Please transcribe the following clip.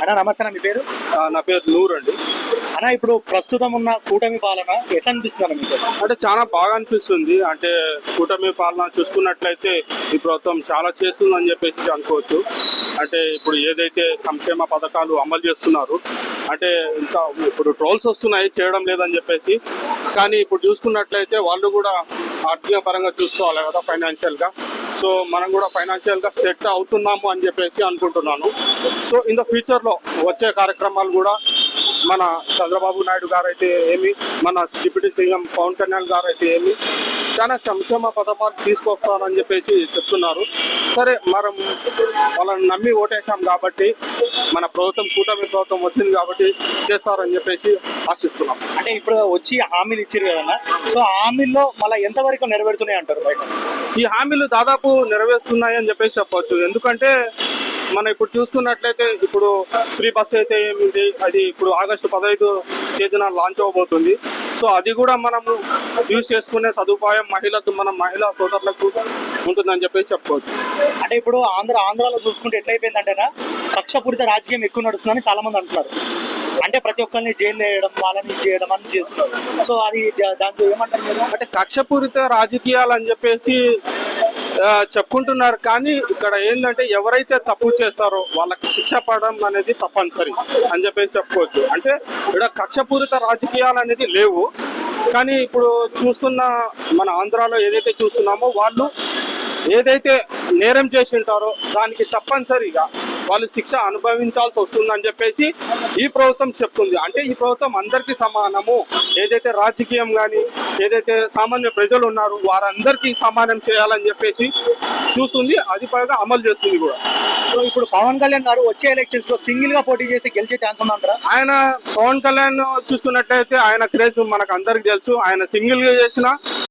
అన్న నమస్తే మీ పేరు? నా పేరు నూర్ అండి. అన్న ఇప్పుడు ప్రస్తుతం ఉన్న కూటమి పాలన ఎట్లా అనిపిస్తుంది మీకు? అంటే చాలా బాగా అనిపిస్తుంది. అంటే కూటమి పాలన చూసుకున్నట్లయితే ఈ ప్రభుత్వం చాలా చేస్తుందని చెప్పేసి అనుకోవచ్చు. అంటే ఇప్పుడు ఏదైతే సంక్షేమ పథకాలు అమలు చేస్తున్నారు అంటే ఇంకా ఇప్పుడు ట్రోల్స్ వస్తున్నాయి చేయడం లేదని చెప్పేసి. కానీ ఇప్పుడు చూసుకున్నట్లయితే వాళ్ళు కూడా ఆర్థిక పరంగా చూసుకోవాలి కదా ఫైనాన్షియల్గా సో మనం కూడా ఫైనాన్షియల్గా సెట్ అవుతున్నాము అని చెప్పేసి అనుకుంటున్నాను. సో ఇన్ ద ఫ్యూచర్లో వచ్చే కార్యక్రమాలు కూడా మన చంద్రబాబు నాయుడు గారు అయితే ఏమి మన డిప్యూటీ సీఎం పవన్ కళ్యాణ్ గారు అయితే ఏమి చాలా సంక్షేమ పథకాలు తీసుకొస్తారని చెప్పేసి చెప్తున్నారు. సరే మనం వాళ్ళని నమ్మి ఓటేసాం కాబట్టి మన ప్రభుత్వం కూటమి ప్రభుత్వం వచ్చింది కాబట్టి చేస్తారని చెప్పేసి ఆశిస్తున్నాం. అంటే ఇప్పుడు వచ్చి హామీలు ఇచ్చారు కదన్న? సో హామీల్లో మళ్ళీ ఎంతవరకు నెరవేరుతున్నాయి అంటారు బయట? ఈ హామీలు దాదాపు నెరవేరుస్తున్నాయి అని చెప్పేసి చెప్పవచ్చు ఎందుకంటే మనం ఇప్పుడు చూసుకున్నట్లయితే ఇప్పుడు ఫ్రీ బస్ అయితే ఏమిటి అది ఇప్పుడు ఆగస్టు పదహైదు తేదీన లాంచ్ అవబోతుంది. సో అది కూడా మనము యూజ్ చేసుకునే సదుపాయం మహిళకు మన మహిళా సోదరులకు ఉంటుందని చెప్పేసి చెప్పుకోవచ్చు అంటే ఇప్పుడు ఆంధ్ర ఆంధ్రాలో చూసుకుంటే ఎట్లయిపోయిందంటేనా కక్షపూరిత రాజకీయం ఎక్కువ నడుస్తుందని చాలా మంది అంటున్నారు. అంటే ప్రతి ఒక్కరిని జైలు వేయడం వాళ్ళని చేయడం అన్ని చేస్తున్నారు. సో అది దాంతో ఏమంటారు అంటే కక్షపూరిత రాజకీయాలు అని చెప్పేసి చెప్పుకుంటున్నారు కానీ ఇక్కడ ఏంటంటే ఎవరైతే తప్పు చేస్తారో వాళ్ళకి శిక్ష పడడం అనేది తప్పనిసరి అని చెప్పేసి చెప్పుకోవచ్చు. అంటే ఇక్కడ కక్షపూరిత రాజకీయాలు అనేది లేవు. కానీ ఇప్పుడు చూస్తున్న మన ఆంధ్రాలో ఏదైతే చూస్తున్నామో వాళ్ళు ఏదైతే నేరం చేసి ఉంటారో దానికి తప్పనిసరిగా వాళ్ళు శిక్ష అనుభవించాల్సి వస్తుందని చెప్పేసి ఈ ప్రభుత్వం చెప్తుంది. అంటే ఈ ప్రభుత్వం అందరికీ సమానము. ఏదైతే రాజకీయం కానీ ఏదైతే సామాన్య ప్రజలు ఉన్నారు వారందరికీ సమానం చేయాలని చెప్పేసి చూస్తుంది. అది పైగా అమలు చేస్తుంది కూడా. సో ఇప్పుడు పవన్ కళ్యాణ్ గారు వచ్చే ఎలక్షన్స్లో సింగిల్గా పోటీ చేసి గెలిచే ఛాన్స్ ఉందంటారా ఆయన పవన్ కళ్యాణ్ చూసుకున్నట్లయితే ఆయన క్రేజ్ మనకు అందరికి తెలుసు. ఆయన సింగిల్గా చేసిన